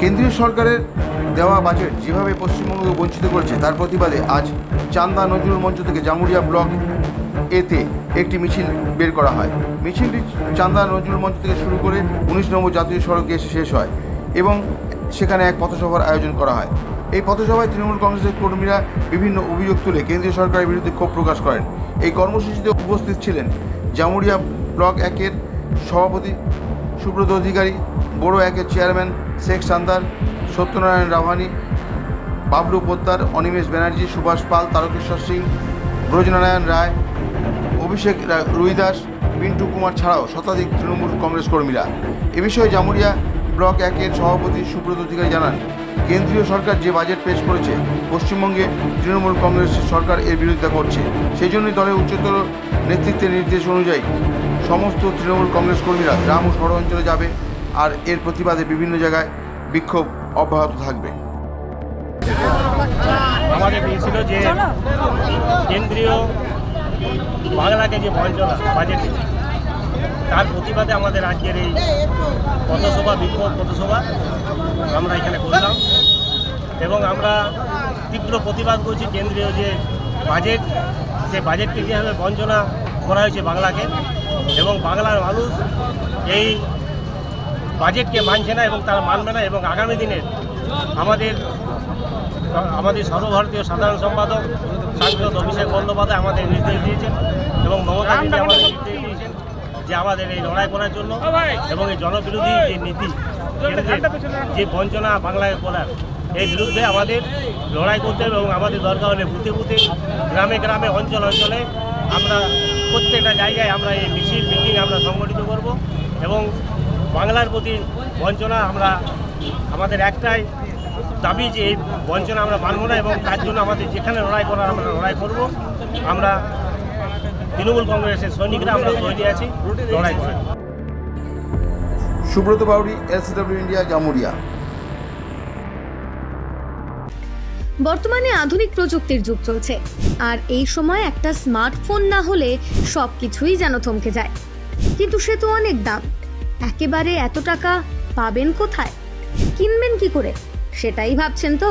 কেন্দ্রীয় সরকারের দেওয়া বাজেট যেভাবে পশ্চিমবঙ্গকে বঞ্চিত করেছে, তার প্রতিবাদে আজ চান্দা নজরুল মঞ্চ থেকে জামুরিয়া ব্লক এতে একটি মিছিল বের করা হয়। মিছিলটি চান্দা নজরুল মঞ্চ থেকে শুরু করে উনিশ নম্বর জাতীয় সড়কে এসে শেষ হয় এবং সেখানে এক পথসভার আয়োজন করা হয়। এই পথসভায় তৃণমূল কংগ্রেসের কর্মীরা বিভিন্ন অভিযোগ তুলে কেন্দ্রীয় সরকারের বিরুদ্ধে ক্ষোভ প্রকাশ করেন। এই কর্মসূচিতে উপস্থিত ছিলেন জামুরিয়া ব্লক একের সভাপতি, সুব্রত অধিকারী, বড় একের চেয়ারম্যান শেখ সান্দার, সত্যনারায়ণ রাভানি, বাবলু পোদ্দার, অনিমেষ ব্যানার্জি, সুভাষ পাল, তারকেশ্বর সিং, ব্রজনারায়ণ রায়, অভিষেক রুইদাস পিন্টু কুমার ছাড়াও শতাধিক তৃণমূল কংগ্রেস কর্মীরা। এ বিষয়ে জামুরিয়া ব্লক একের সভাপতি, সুব্রত অধিকারী জানান। কেন্দ্রীয় সরকার যে বাজেট পেশ করেছে, পশ্চিমবঙ্গে তৃণমূল কংগ্রেস সরকার এর বিরোধিতা করছে সেই জন্যই দলের উচ্চতর নেতৃত্বের নির্দেশ অনুযায়ী সমস্ত তৃণমূল কংগ্রেস কর্মীরা গ্রাম ও শহর অঞ্চলে যাবে আর এর প্রতিবাদে বিভিন্ন জায়গায় বিক্ষোভ অব্যাহত থাকবে। আমাদের যে কেন্দ্রীয় বাংলাকে যে বাজেট তার প্রতিবাদে আমাদের আজকের এই পথসভা, বিক্ষোভ পথসভা আমরা এখানে করলাম। এবং আমরা তীব্র প্রতিবাদ করছি কেন্দ্রীয় যে বাজেট, সে বাজেটকে যেভাবে বঞ্চনা করা হয়েছে বাংলাকে। এবং বাংলার মানুষ এই বাজেটকে মানছে না এবং তারা মানবে না এবং আগামী দিনের আমাদের আমাদের সর্বভারতীয় সাধারণ সম্পাদক, সাংসদ অভিষেক বন্দ্যোপাধ্যায় আমাদের নির্দেশ দিয়েছেন এবং মমতা দিদি আমাদের নির্দেশ যে আমাদের এই লড়াই করার জন্য এবং এই জনবিরোধী যে নীতি যে বঞ্চনা বাংলায় করার এই বিরুদ্ধে আমাদের লড়াই করতে হবে এবং আমাদের দরকার হলে বুথে বুথে গ্রামে গ্রামে অঞ্চল অঞ্চলে আমরা প্রত্যেকটা জায়গায় আমরা এই মিছিল মিটিং আমরা সংগঠিত করব এবং বাংলার প্রতি বঞ্চনা আমরা আমাদের একটাই দাবি যে এই বঞ্চনা আমরা মানব না এবং তার জন্য আমাদের যেখানে লড়াই করার আমরা লড়াই করব। আমরা তৃণমূল কংগ্রেসের সৈনিকরা আমরা তৈরি আছি লড়াই করার সুব্রত বাউরি এলসিডব্লিউ ইন্ডিয়া জামুরিয়া। বর্তমানে আধুনিক প্রযুক্তির যুগ চলছে আর এই সময় একটা স্মার্টফোন না হলে সব কিছুই যেন থমকে যায়। কিন্তু সে তো অনেক দাম একেবারে এত টাকা পাবেন কোথায়? কিনবেন কি করে? সেটাই ভাবছেন তো